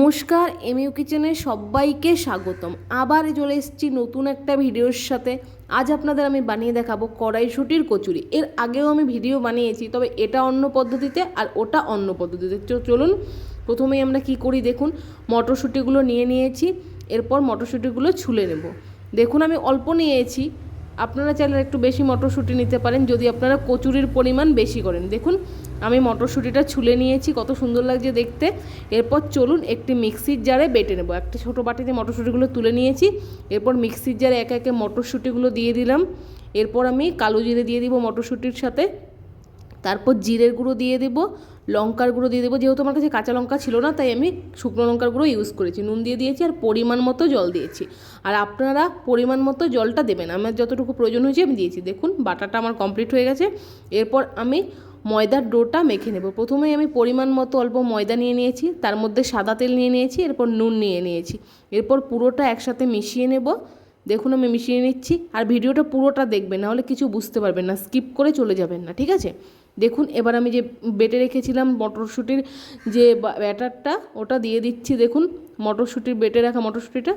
নমস্কার, এমইউ কিচেনে সবাইকে স্বাগতম। আবার চলে এসেছি নতুন একটা ভিডিওর সাথে। আজ আপনাদের আমি বানিয়ে দেখাবো কড়াইশুটির কচুরি। এর আগেও আমি ভিডিও বানিয়েছি, তবে এটা অন্য পদ্ধতিতে আর ওটা অন্য পদ্ধতিতে। চলুন, প্রথমেই আমরা কি করি দেখুন, মটরশুঁটিগুলো নিয়ে নিয়েছি, এরপর মটরশুঁটিগুলো ছুলে নেব। দেখুন, আমি অল্প নিয়েছি। আপনারা চাইলে একটু বেশি মটরশুঁটি নিতে পারেন, যদি আপনারা কচুরির পরিমাণ বেশি করেন। দেখুন আমি মটরশুঁটিটা ছুলে নিয়েছি, কত সুন্দর লাগছে দেখতে। এরপর চলুন একটি মিক্সির জারে বেটে নেব। একটা ছোটো বাটিতে মটরশুঁটিগুলো তুলে নিয়েছি, এরপর মিক্সির জারে একে একে মটরশুঁটিগুলো দিয়ে দিলাম। এরপর আমি কালো জিরে দিয়ে দিব মটরশুঁটির সাথে। তারপর জিরের গুঁড়ো দিয়ে দেবো, লঙ্কার গুঁড়ো দিয়ে দেবো। যেহেতু আমার কাছে কাঁচা লঙ্কা ছিল না, তাই আমি শুকনো লঙ্কার গুঁড়ো ইউজ করেছি। নুন দিয়ে দিয়েছি আর পরিমাণ মতো জল দিয়েছি। আর আপনারা পরিমাণ মতো জলটা দেবেন। আমার যতটুকু প্রয়োজন হয়েছে আমি দিয়েছি। দেখুন, বাটাটা আমার কমপ্লিট হয়ে গেছে। এরপর আমি ময়দার ডোটা মেখে নেব। প্রথমেই আমি পরিমাণ মতো অল্প ময়দা নিয়ে নিয়েছি, তার মধ্যে সাদা তেল নিয়ে নিয়েছি, এরপর নুন নিয়ে নিয়েছি। এরপর পুরোটা একসাথে মিশিয়ে নেব। দেখুন, আমি মিশিয়ে নিচ্ছি। আর ভিডিওটা পুরোটা দেখবেন নাহলে কিছু বুঝতে পারবেন না, স্কিপ করে চলে যাবেন না, ঠিক আছে? দেখুন, এবার আমি যে বেটে রেখেছিলাম মটরশুঁটির যে ব্যাটারটা, ওটা দিয়ে দিচ্ছি। দেখুন, মটরশুঁটির, বেটে রাখা মটরশুঁটিটা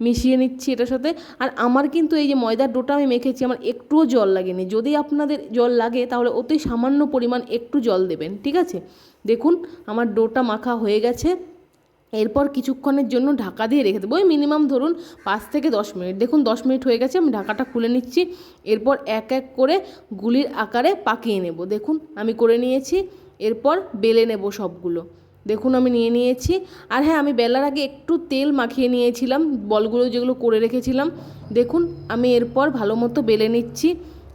মিশিয়ে নিচ্ছি এটার সাথে। আর আমার কিন্তু এই যে ময়দার ডোটা আমি মেখেছি, আমার একটুও জল লাগেনি। যদি আপনাদের জল লাগে, তাহলে অতি সামান্য পরিমাণ একটু জল দেবেন, ঠিক আছে? দেখুন, আমার ডোটা মাখা হয়ে গেছে। এরপর কিছুক্ষণের জন্য ঢাকা দিয়ে রেখে দেবো। ওই মিনিমাম ধরুন পাঁচ থেকে দশ মিনিট। দেখুন, দশ মিনিট হয়ে গেছে, আমি ঢাকাটা খুলে নিচ্ছি। এরপর এক এক করে গুলির আকারে পাকিয়ে নেব। দেখুন, আমি করে নিয়েছি। এরপর বেলে নেব সবগুলো। দেখুন আমি নিয়ে নিয়েছি। আর হ্যাঁ আমি বেলার আগে একটু তেল মাখিয়ে নিয়েছিলাম, বলগুলো যেগুলো করে রেখেছিলাম। দেখুন, আমি এরপর ভালো মতো বেলে নিচ্ছি,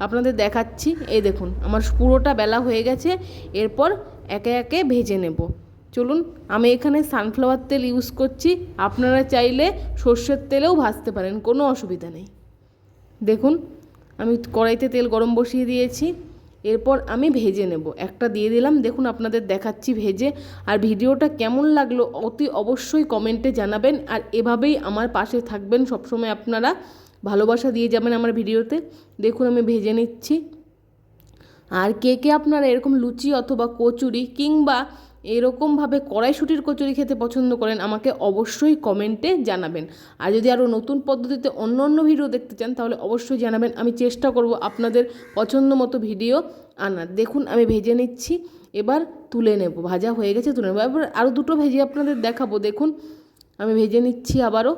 আপনাদের দেখাচ্ছি। এই দেখুন, আমার পুরোটা বেলা হয়ে গেছে, এরপর একে একে ভেজে নেব। চলুন, আমি এখানে সানফ্লাওয়ার তেল ইউজ করছি, আপনারা চাইলে সর্ষের তেলেও ভাজতে পারেন, কোনো অসুবিধা নেই। দেখুন, আমি কড়াইতে তেল গরম বসিয়ে দিয়েছি। এরপর আমি ভেজে নেব। একটা দিয়ে দিলাম। দেখুন, আপনাদের দেখাচ্ছি ভেজে। আর ভিডিওটা কেমন লাগল অতি অবশ্যই কমেন্টে জানাবেন। আর এভাবেই আমার পাশে থাকবেন সবসময় আপনারা। ভালোবাসা দিয়ে যাবেন আমার ভিডিওতে। দেখুন, আমি ভেজে নিচ্ছি। আর কে কে আপনারা এরকম লুচি অথবা কচুরি কিংবা এরকমভাবে কড়াইশুটির কচুরি খেতে পছন্দ করেন, আমাকে অবশ্যই কমেন্টে জানাবেন। আর যদি আরও নতুন পদ্ধতিতে অন্য অন্য ভিডিও দেখতে চান, তাহলে অবশ্যই জানাবেন। আমি চেষ্টা করব আপনাদের পছন্দ মতো ভিডিও আনার। দেখুন, আমি ভেজে নিচ্ছি, এবার তুলে নেব। ভাজা হয়ে গেছে, তুলে নেব। এবার আরও দুটো ভেজে আপনাদের দেখাবো। দেখুন, আমি ভেজে নিচ্ছি আবারও।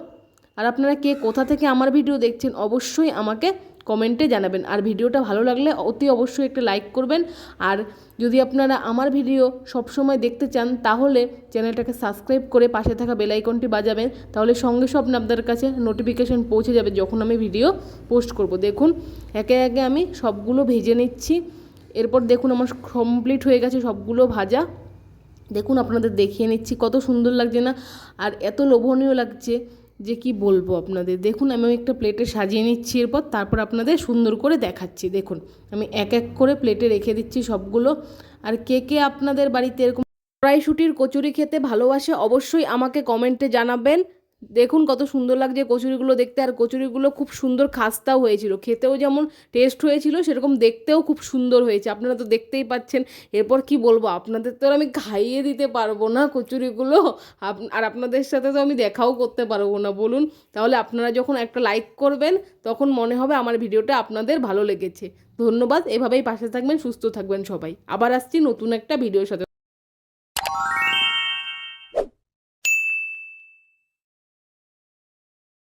আর আপনারা কে কোথা থেকে আমার ভিডিও দেখছেন, অবশ্যই আমাকে কমেন্টে জানাবেন। আর ভিডিওটা ভালো লাগলে অতি অবশ্যই একটা লাইক করবেন। আর যদি আপনারা আমার ভিডিও সবসময় দেখতে চান, তাহলে চ্যানেলটাকে সাবস্ক্রাইব করে পাশে থাকা বেলাইকনটি বাজাবেন। তাহলে সঙ্গে সব আপনাদের কাছে নোটিফিকেশান পৌঁছে যাবে যখন আমি ভিডিও পোস্ট করব। দেখুন, একে একে আমি সবগুলো ভেজে নিচ্ছি। এরপর দেখুন আমার কমপ্লিট হয়ে গেছে সবগুলো ভাজা। দেখুন আপনাদের দেখিয়ে নিচ্ছি কত সুন্দর লাগছে না। আর এত লোভনীয় লাগছে। যে কি বলব আপনাদের? দেখুন, আমি একটা প্লেটে সাজিয়ে নিচ্ছি, এরপর তারপর আপনাদের সুন্দর করে দেখাচ্ছি। দেখুন, আমি এক এক করে প্লেটে রেখে দিচ্ছি সবগুলো। আর কে কে আপনাদের বাড়িতে এরকম কড়াইশুটির কচুরি খেতে ভালোবাসে, অবশ্যই আমাকে কমেন্টে জানাবেন। দেখুন কত সুন্দর লাগছে কচুরিগুলো দেখতে, আর কচুরিগুলো খুব সুন্দর খাস্তাও হয়েছিল। খেতেও যেমন টেস্ট হয়েছিল, সেরকম দেখতেও খুব সুন্দর হয়েছে। আপনারা তো দেখতেই পাচ্ছেন, এরপর কি বলব, আপনাদের তো আমি খাইয়ে দিতে পারব না কচুরিগুলো। আর আপনাদের সাথে তো আমি দেখাও করতে পারব না। বলুন, তাহলে আপনারা যখন একটা লাইক করবেন, তখন মনে হবে আমার ভিডিওটা আপনাদের ভালো লেগেছে। ধন্যবাদ, এভাবেই পাশে থাকবেন, সুস্থ থাকবেন সবাই। আবার আসছি নতুন একটা ভিডিওর সাথে।